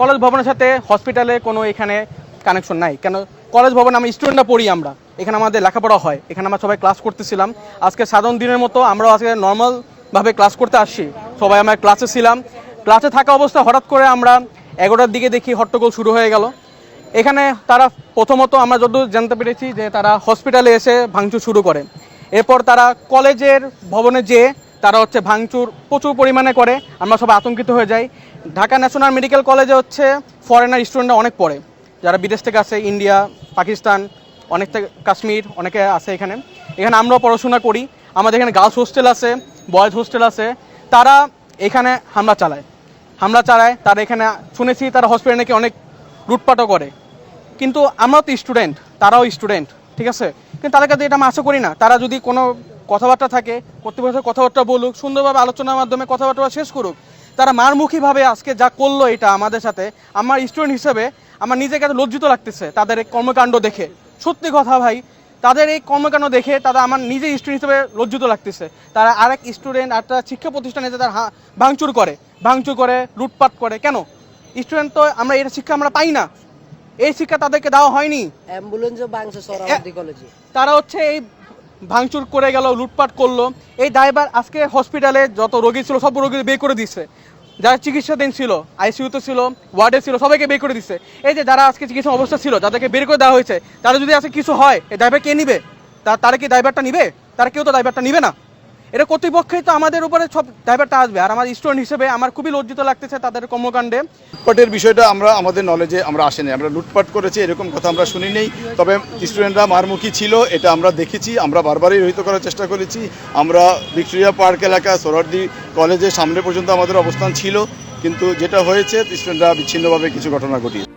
College ভবনের সাথে হসপিটালে কোনো এখানে কানেকশন নাই। কেন? কলেজ ভবনে আমি স্টুডেন্টরা পড়ি আমরা। এখানে আমাদের লেখাপড়া হয়। এখানে আমরা সবাই ক্লাস করতেছিলাম। আজকে সাধারণ দিনের মতো আমরাও আজকে নর্মালভাবে ক্লাস করতে আসছি। সবাই আমরা ক্লাসে ছিলাম। ক্লাসে থাকা অবস্থা হঠাৎ করে আমরা এগারোটার দিকে দেখি হট্টগোল শুরু হয়ে গেল। এখানে তারা প্রথমত আমরা যতদূর জানতে পেরেছি যে তারা হসপিটালে এসে ভাঙচুর শুরু করে। এরপর তারা কলেজের ভবনে যেয়ে তারা হচ্ছে ভাঙচুর প্রচুর পরিমাণে করে, আমরা সবাই আতঙ্কিত হয়ে যাই। ঢাকা ন্যাশনাল মেডিকেল কলেজে হচ্ছে ফরেনার স্টুডেন্টরা অনেক পড়ে। যারা বিদেশ থেকে আসে, ইন্ডিয়া, পাকিস্তান, অনেক কাশ্মীর, অনেকে আছে এখানে। এখানে আমরাও পড়াশোনা করি। আমাদের এখানে গার্লস হোস্টেল আছে বয়েজ হোস্টেল আছে। তারা এখানে হামলা চালায়। হামলা চালায়, তারা এখানে শুনেছি তারা হসপিটালে নাকি অনেক লুটপাটও করে। কিন্তু আমরাও তো স্টুডেন্ট তারাও স্টুডেন্ট ঠিক আছে? কিন্তু তাদের কাছে এটা আমি আশা করি না। তারা যদি কোনো কথাবার্তা থাকে কর্তৃপক্ষের কথাবার্তা বলুক সুন্দরভাবে আলোচনার মাধ্যমে কথাবার্তা শেষ করুক তারা মারমুখীভাবে আজকে যা করল এটা আমাদের সাথে আমার স্টুডেন্ট হিসেবে আমার নিজেকে এত লজ্জিত লাগতেছে তাদের এই কর্মকাণ্ড দেখে। সত্যি কথা ভাই তাদের এই কর্মকাণ্ড দেখে তারা আমার নিজের স্টুডেন্ট হিসেবে লজ্জিত লাগতেছে। তারা আরেক স্টুডেন্ট একটা শিক্ষা প্রতিষ্ঠানে যে তারা ভাঙচুর করে। ভাঙচুর করে লুটপাট করে কেন? স্টুডেন্ট তো আমরা এটা শিক্ষা আমরা পাই না। এই শিক্ষা তাদেরকে দেওয়া হয়নি। অ্যাম্বুলেন্সও কলেজে তারা হচ্ছে এই ভাঙচুর করে গেল, লুটপাট করল। এই ড্রাইভার আজকে হসপিটালে যত রোগী ছিল, সব রোগী বের করে দিচ্ছে যারা চিকিৎসাধীন ছিল আইসিইউতে ছিল ওয়ার্ডে ছিল, সবাইকে বের করে দিচ্ছে এই যে যারা আজকে চিকিৎসা অবস্থা ছিল, যাদেরকে বের করে দেওয়া হয়েছে, তারা যদি আজকে কিছু হয়, এই ড্রাইভার কে নিবে? তারা কি ড্রাইভারটা নিবে? তারা কেউ তো ড্রাইভারটা নিবে না। এটা কর্তৃপক্ষই তো আমাদের উপরে সব ড্রাইভারটা আসবে। আর আমার স্টুডেন্ট হিসেবে আমার খুবই লজ্জিত লাগতেছে তাদের কর্মকাণ্ডে। লুটপাটের বিষয়টা আমরা, আমাদের নলেজে আমরা আসেনি। আমরা লুটপাট করেছি, এরকম কথা আমরা শুনি নেই তবে স্টুডেন্টরা মারমুখী ছিল, এটা আমরা দেখেছি। আমরা বারবারই রহিত করার চেষ্টা করেছি। আমরা ভিক্টোরিয়া পার্ক এলাকা সোহরার্দি কলেজের সামনে পর্যন্ত আমাদের অবস্থান ছিল। কিন্তু যেটা হয়েছে স্টুডেন্টরা বিচ্ছিন্নভাবে কিছু ঘটনা ঘটিয়েছে।